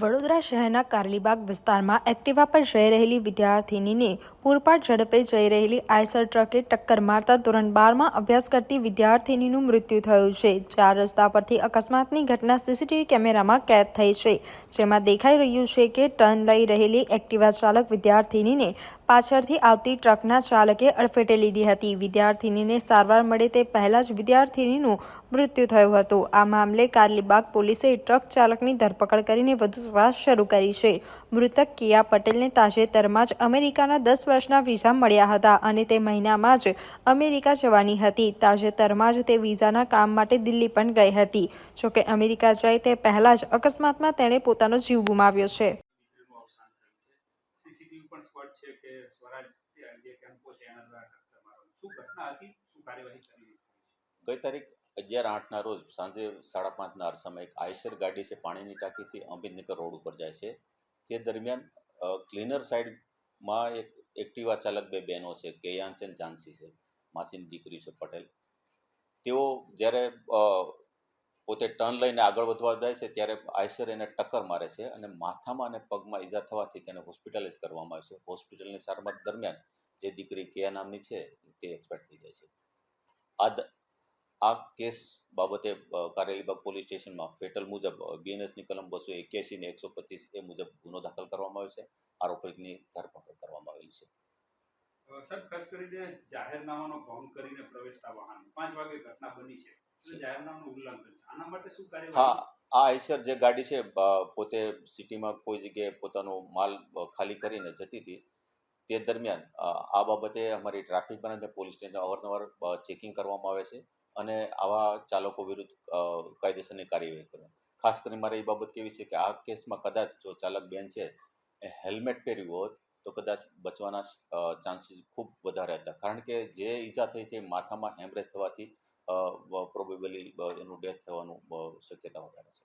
વડોદરા શહેરના કારલીબાગ વિસ્તારમાં એક્ટિવા પર જઈ રહેલી વિદ્યાર્થિનીને પૂરપાટ ઝડપે જઈ રહેલી આઈસર ટ્રકે ટક્કર મારતા ધોરણ બારમાં અભ્યાસ કરતી વિદ્યાર્થિનીનું મૃત્યુ થયું છે. ચાર રસ્તા પરથી અકસ્માતની ઘટના સીસીટીવી કેમેરામાં કેદ થઈ છે. જેમાં દેખાઈ રહ્યું છે કે ટર્ન લઈ રહેલી એક્ટિવા ચાલક વિદ્યાર્થિનીને પાછળથી આવતી ટ્રકના ચાલકે અડફેટે લીધી હતી. વિદ્યાર્થિનીને સારવાર મળે તે પહેલાં જ વિદ્યાર્થિનીનું મૃત્યુ થયું હતું. આ મામલે કારલીબાગ પોલીસે ટ્રક ચાલકની ધરપકડ કરીને વધુ તપાસ શરૂ કરી છે. મૃતક કિયા પટેલને તાજેતરમાં જ અમેરિકાના દસ વર્ષના વિઝા મળ્યા હતા અને તે મહિનામાં જ અમેરિકા જવાની હતી. તાજેતરમાં જ તે વિઝાના કામ માટે દિલ્હી પણ ગઈ હતી. જોકે અમેરિકા જાય તે પહેલા જ અકસ્માતમાં તેણે પોતાનો જીવ ગુમાવ્યો છે. ગઈ તારીખ અગિયાર આઠના રોજ સાંજે સાડા પાંચના અરસામાં એક આઈસર ગાડી છે પાણીની ટાંકીથી અંબેદનગર રોડ ઉપર જાય છે. તે દરમિયાન ક્લીનર સાઈડમાં એક એક્ટિવા ચાલક બે બહેનો છે કેયાંશ અને ઝાંસી છે, માસીની દીકરી છે પટેલ. તેઓ જ્યારે પોતે ટર્ન લઈને આગળ વધવા જાય છે ત્યારે આઈસર એને ટક્કર મારે છે અને માથામાં અને પગમાં ઈજા થવાથી તેને હોસ્પિટલાઇઝ કરવામાં આવે છે. હોસ્પિટલની સારવાર દરમિયાન જે દીકરી કેયા નામની છે તે એક્સપેક્ટ થઈ જાય છે. આ આ કેસ બાબતે કારેલીબાગ પોલીસ સ્ટેશનમાં ફેટલ મુજબ બીએનએસની કલમ બસો એક્યાસી ને એકસો પચીસ એ મુજબ ગુનો દાખલ કરવામાં આવ્યો છે. આરોપીની ધરપકડ કરવામાં આવેલી છે. સર ખાસ કરીને જાહેરનામાનો ભંગ કરીને પ્રવેશતા વાહન. પાંચ વાગે ઘટના બની છે. જાહેરનામાનું ઉલ્લંઘન આના માટે શું હા આ આઈસર જે ગાડી છે પોતે સિટીમાં કોઈ જગ્યાએ પોતાનો માલ ખાલી કરીને જતી હતી. તે દરમિયાન આ બાબતે અમારી ટ્રાફિક અને પોલીસ સ્ટેશન અવારનવાર ચેકિંગ કરવામાં આવે છે. અને આવા ચાલકો વિરુદ્ધ કાયદેસરની કાર્યવાહી કરવા ખાસ કરીને મારે એ બાબત કેવી છે કે આ કેસમાં કદાચ જો ચાલક બેન છે, એ હેલ્મેટ પહેર્યું હોત, તો કદાચ બચવાના ચાન્સીસ ખૂબ વધારે હતા. કારણ કે જે ઈજા થઈ છે માથામાં હેમરેજ થવાથી પ્રોબેબલી એનું ડેથ થવાનું શક્યતા વધારે છે.